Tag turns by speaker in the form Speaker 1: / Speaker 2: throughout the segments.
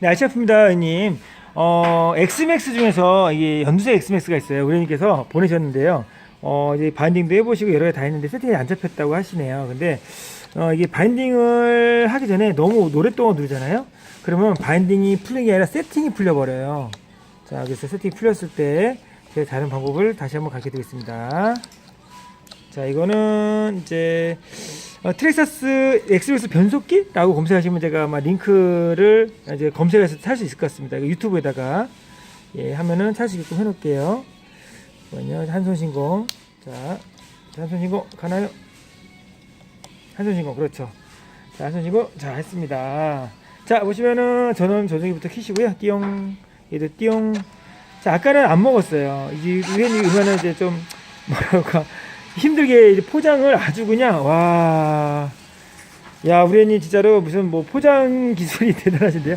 Speaker 1: 네, 아시아프입니다, 형님. 어, 엑스맥스 중에서 이게 연두색 엑스맥스가 있어요. 우리님께서 보내셨는데요. 어, 이제 바인딩도 해보시고 여러 개 다 했는데 세팅이 안 잡혔다고 하시네요. 근데, 어, 이게 바인딩을 하기 전에 너무 오랫동안 누르잖아요? 그러면 바인딩이 풀린 게 아니라 세팅이 풀려버려요. 자, 그래서 세팅이 풀렸을 때 제가 다른 방법을 다시 한번 가르쳐 드리겠습니다. 자, 이거는 이제 어, 트렉사스 엑스맥스 변속기라고 검색하시면 제가 아마 링크를 이제 검색해서 살 수 있을 것 같습니다. 유튜브에다가 예, 하면은 살 수 있게끔 해놓을게요. 잠깐만요. 한손 신공. 자, 한손 신공 가나요? 한손 신공 그렇죠. 자, 한손 신공 자 했습니다. 자 보시면은 전원 조정기부터 키시고요. 띠용 얘도 띠용. 자 아까는 안 먹었어요. 이제 우연히 이거는 이제 좀 뭐랄까 힘들게 포장을 아주 그냥 와. 야, 우리 언니 진짜로 무슨 뭐 포장 기술이 대단하신데요.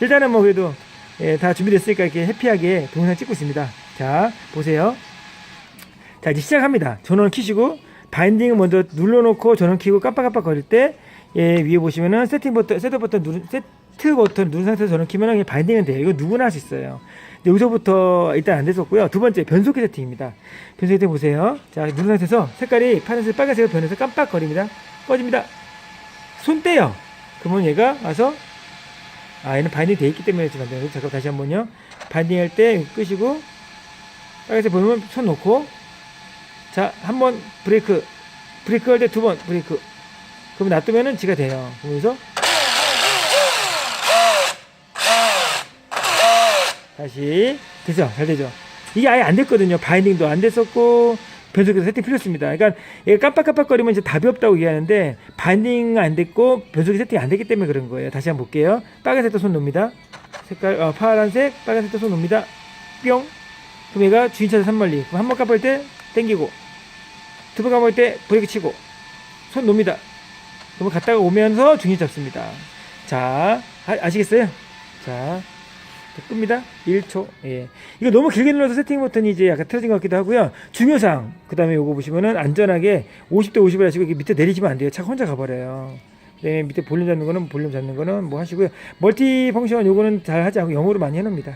Speaker 1: 일단은 뭐 그래도 예, 다 준비됐으니까 이렇게 해피하게 동영상 찍고 있습니다. 자, 보세요. 자, 이제 시작합니다. 전원 키시고 바인딩을 먼저 눌러놓고 전원 키고 깜빡깜빡 거릴 때 예, 위에 보시면은 세팅 버튼, 세트 버튼 누른 세트 버튼 누른 상태에서 전원 키면 그냥 바인딩은 돼요. 이거 누구나 할 수 있어요. 여기서부터 일단 안 됐었고요. 두 번째 변속기 세팅입니다. 변속기 세팅 보세요. 자, 누른 상태에서 색깔이 파란색, 빨간색으로 변해서 깜빡거립니다. 꺼집니다. 손 떼요. 그러면 얘가 와서 아 얘는 바인딩 돼 있기 때문에 지금 안 돼요. 잠깐 다시 한번요. 바인딩 할 때 끄시고 빨간색 보면 손 놓고 자 한 번 브레이크 브레이크 할 때 두 번 브레이크 그럼 놔두면은 지가 돼요. 그러면서 다시 되죠? 잘 되죠? 이게 아예 안 됐거든요. 바인딩도 안 됐었고 변속기도 세팅 풀렸습니다. 그러니까 얘가 깜빡깜빡거리면 이제 답이 없다고 얘기하는데 바인딩 안 됐고 변속기 세팅이 안 됐기 때문에 그런 거예요. 다시 한번 볼게요. 빨간색도 손 놓습니다. 색깔 어, 파란색, 빨간색도 손 놓습니다. 뿅. 그럼 얘가 주인차선 산멀리. 그럼 한번 깜빡할 때 땡기고 두번 깜빡할 때 브레이크 치고 손 놓습니다. 그러면 갔다가 오면서 중심 잡습니다. 자, 아, 아시겠어요? 자, 자, 끕니다. 1초. 예. 이거 너무 길게 눌러서 세팅 버튼이 이제 약간 틀어진 것 같기도 하고요. 중요사항. 그 다음에 요거 보시면은 안전하게 50대 50을 하시고 이렇게 밑에 내리시면 안 돼요. 차가 혼자 가버려요. 네, 밑에 볼륨 잡는 거는 볼륨 잡는 거는 뭐 하시고요. 멀티 펑션 요거는 잘 하지 않고 영어로 많이 해놓습니다.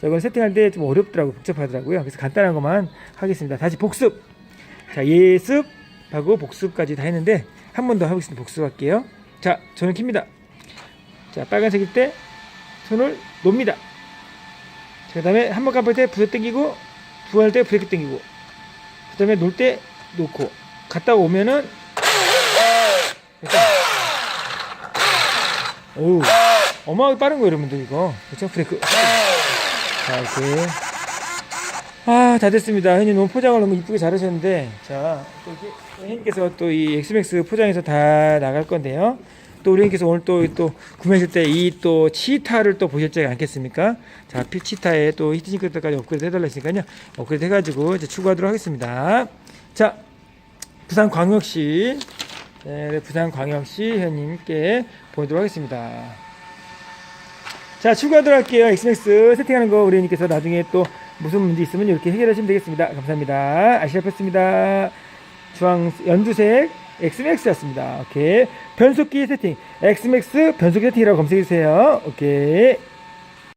Speaker 1: 자, 이건 세팅할 때 좀 어렵더라고요. 복잡하더라고요. 그래서 간단한 것만 하겠습니다. 다시 복습. 자, 예습하고 복습까지 다 했는데 한 번 더 하겠습니다. 복습할게요. 자, 저는 킵니다. 자, 빨간색일 때 손을 놓습니다. 그 다음에 한 번 깜빡할 때 부서 당기고 부할 때 브레이크 당기고 그 다음에 놀 때 놓고 갔다 오면은 됐다. 오우 어마어마하게 빠른 거예요 여러분들 이거. 그렇죠 브레이크 자 이렇게. 아다 됐습니다. 현님 너무 포장을 너무 이쁘게 잘 하셨는데 자또 현님께서 또 이 엑스맥스 포장해서 다 나갈 건데요 또 우리 형께서 오늘 또, 또 구매하실 때 이 또 치타를 또 보셨지 않겠습니까? 자, 피 치타에 또 히트싱크까지 업그레이드 해달라 했으니까요. 업그레이드 해가지고 이제 추가하도록 하겠습니다. 자, 부산 광역시, 네, 부산 광역시 회원님께 보내도록 하겠습니다. 자, 추가하도록 할게요. 엑스맥스 세팅하는 거 우리 형님께서 나중에 또 무슨 문제 있으면 이렇게 해결하시면 되겠습니다. 감사합니다. 아시아 패스입니다. 주황, 연두색, 엑스맥스였습니다. 오케이. 변속기 세팅. 엑스맥스 변속기 세팅이라고 검색해주세요. 오케이.